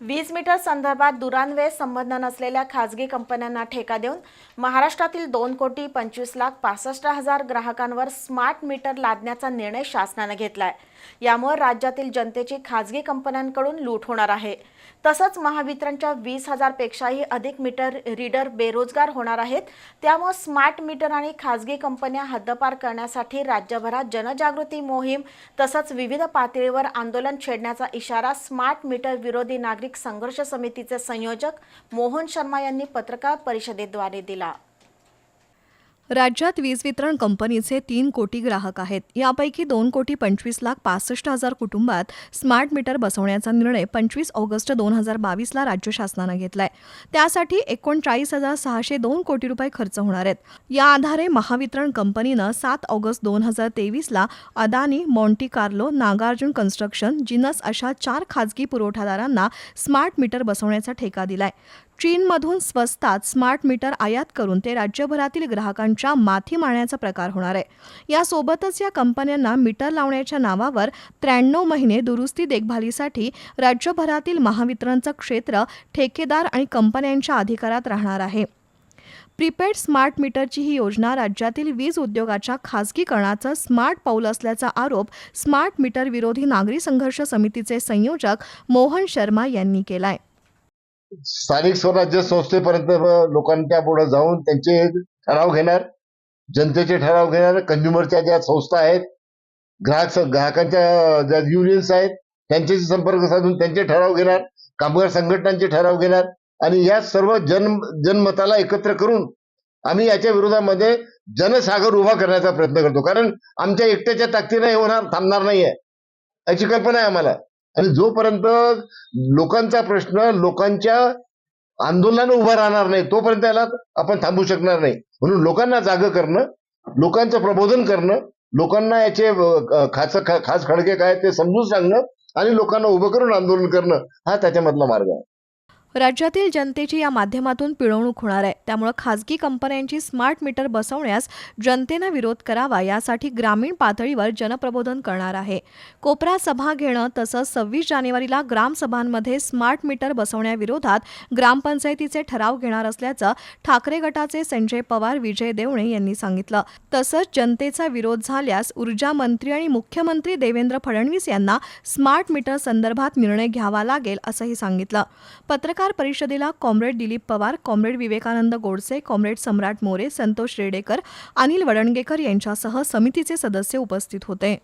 वीज मीटर संदर्भात दुरान्वये संबंध नसलेल्या खाजगी कंपन्यांना ठेका देऊन महाराष्ट्रातील दोन कोटी पंचवीस लाख पासष्ट हजार ग्राहकांवर स्मार्ट मीटर लादण्याचा निर्णय शासनानं घेतलाय. यामुळे राज्यातील जनतेची खाजगी कंपन्यांकडून लूट होणार आहे. तसंच महावितरणच्या वीस हजारपेक्षाही अधिक मीटर रीडर बेरोजगार होणार आहेत. त्यामुळे स्मार्ट मीटर आणि खाजगी कंपन्या हद्दपार करण्यासाठी राज्यभरात जनजागृती मोहीम तसंच विविध पातळीवर आंदोलन छेडण्याचा इशारा स्मार्ट मीटर विरोधी नागरिक संघर्ष समितीचे संयोजक मोहन शर्मा यांनी पत्रकार परिषदेद्वारे दिला. राज्यात वीज वितरण कंपनीचे तीन कोटी ग्राहक आहेत. यापैकी दोन कोटी पंचवीस लाख पासष्ट हजार कुटुंबात स्मार्ट मीटर बसवण्याचा निर्णय पंचवीस ऑगस्ट दोन हजार बावीसला राज्य शासनानं घेतलाय. त्यासाठी एकोणचाळीस हजार सहाशे दोन कोटी रुपये खर्च होणार आहेत. या आधारे महावितरण कंपनीनं सात ऑगस्ट दोन हजार तेवीसला Adani Monte Carlo Nagarjuna construction जिनस अशा चार खाजगी पुरवठादारांना स्मार्ट मीटर बसवण्याचा ठेका दिलाय. चीनमधून स्वस्तात स्मार्ट मीटर आयात करून ते राज्यभरातील ग्राहकांच्या माथी मारण्याचा प्रकार होणार आहे. यासोबतच या कंपन्यांना मीटर लावण्याच्या नावावर त्र्याण्णव महिने दुरुस्ती देखभालीसाठी राज्यभरातील महावितरणचं क्षेत्र ठेकेदार आणि कंपन्यांच्या अधिकारात राहणार आहे. प्रीपेड स्मार्ट मीटरची ही योजना राज्यातील वीज उद्योगाच्या खासगीकरणाचं स्मार्ट पाऊल असल्याचा आरोप स्मार्ट मीटर विरोधी नागरी संघर्ष समितीचे संयोजक मोहन शर्मा यांनी केलाय. स्थानिक स्वराज्य संस्थेपर्यंत लोकांच्या पुढे जाऊन त्यांचे ठराव घेणार जनतेचे ठराव घेणार. कंझ्युमरच्या ज्या संस्था आहेत ग्राहक ग्राहकांच्या ज्या युनियन्स आहेत त्यांच्याशी संपर्क साधून त्यांचे ठराव घेणार कामगार संघटनांचे ठराव घेणार आणि या सर्व जन जनमताला एकत्र करून आम्ही याच्या विरोधामध्ये जनसागर उभा करण्याचा प्रयत्न करतो. कारण आमच्या एकट्याच्या ताकदीने हे होणार थांबणार नाहीये. याची कल्पना आहे आम्हाला. आणि जोपर्यंत लोकांचा प्रश्न लोकांच्या आंदोलनाने उभा राहणार नाही तोपर्यंत याला आपण थांबू शकणार नाही. म्हणून लोकांना जाग करणं लोकांचं प्रबोधन करणं लोकांना याचे खास खास खडके काय ते समजून सांगणं आणि लोकांना उभं करून आंदोलन करणं हा त्याच्यामधला मार्ग आहे. राज्यातील जनतेची या माध्यमातून पिळवणूक होणार आहे. त्यामुळे खासगी कंपन्यांची स्मार्ट मीटर बसवण्यास जनतेनं विरोध करावा यासाठी ग्रामीण पातळीवर जनप्रबोधन करणार आहे. कोपरा सभा घेणं तसंच सव्वीस जानेवारीला ग्रामसभांमध्ये स्मार्ट मीटर बसवण्याविरोधात ग्रामपंचायतीचे ठराव घेणार असल्याचं ठाकरे गटाचे संजय पवार विजय देवणे यांनी सांगितलं. तसंच जनतेचा विरोध झाल्यास ऊर्जा मंत्री आणि मुख्यमंत्री देवेंद्र फडणवीस यांना स्मार्ट मीटर संदर्भात निर्णय घ्यावा लागेल असंही सांगितलं. पत्रकार परिषदेला comrade Dilip Pawar comrade Vivekanand Godse comrade Samrat More Santosh Redekar Anil Wadangekar यांच्यासह समितीचे सदस्य उपस्थित होते.